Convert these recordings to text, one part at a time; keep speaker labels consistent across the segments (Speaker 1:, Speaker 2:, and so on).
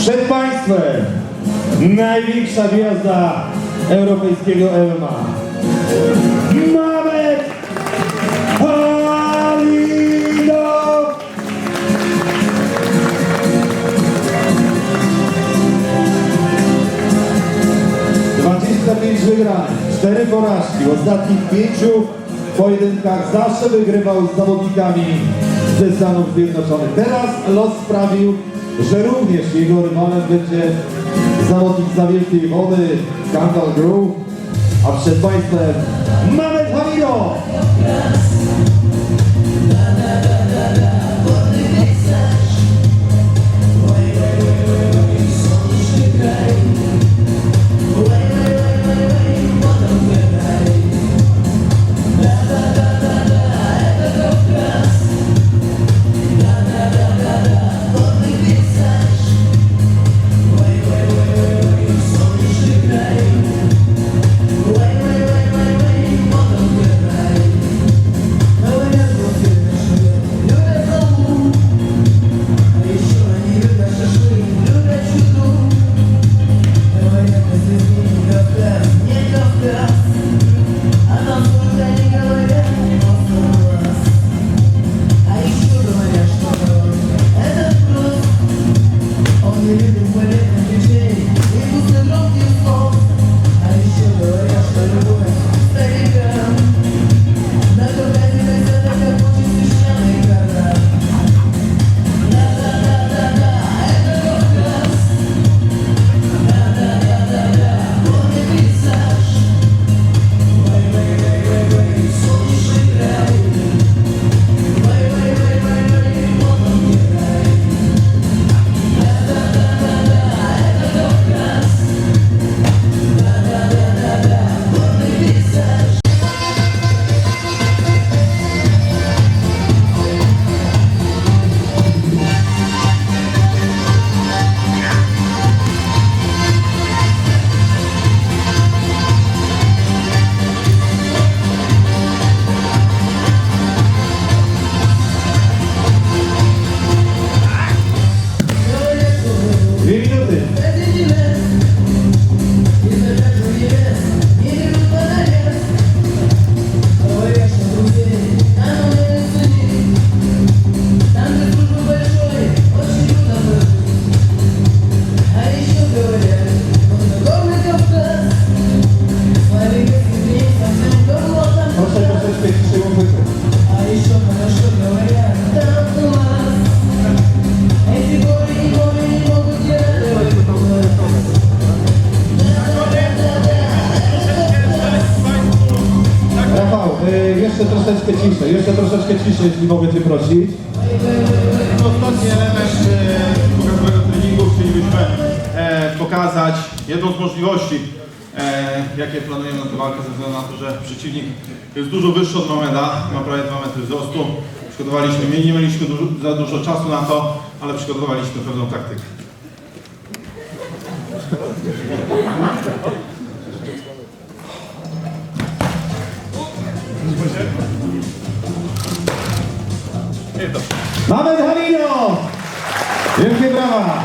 Speaker 1: Przed Państwem największa gwiazda europejskiego MMA. Mamet Halilov! 25 wygranych, 4 porażki. W ostatnich pięciu pojedynkach zawsze wygrywał z zawodnikami ze Stanów Zjednoczonych. Teraz los sprawił, że również jego rywalem będzie zawodnik za wielkiej wody, Kandal Groove, a przed Państwem Mamet Hamiro! Jeszcze troszeczkę ciszej, jeszcze troszeczkę ciszej, jeśli mogę Cię prosić.
Speaker 2: Ostatni element e, pokazowego treningu chcielibyśmy e, pokazać jedną z możliwości, e, jakie planujemy na tę walkę, ze względu na to, że przeciwnik jest dużo wyższy od Mameda, ma prawie 2 metry wzrostu. Przygotowaliśmy, nie, nie mieliśmy dużo, za dużo czasu na to, ale przygotowaliśmy pewną taktykę.
Speaker 1: Mamet Halino! Wielkie brawa!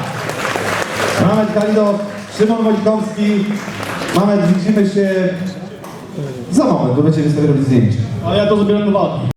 Speaker 1: Mamet Halino, Szymon Wojtkowski. Mamet, widzimy się za moment, bo będziemy sobie robić zdjęcie.
Speaker 3: A ja to zabieram do walki.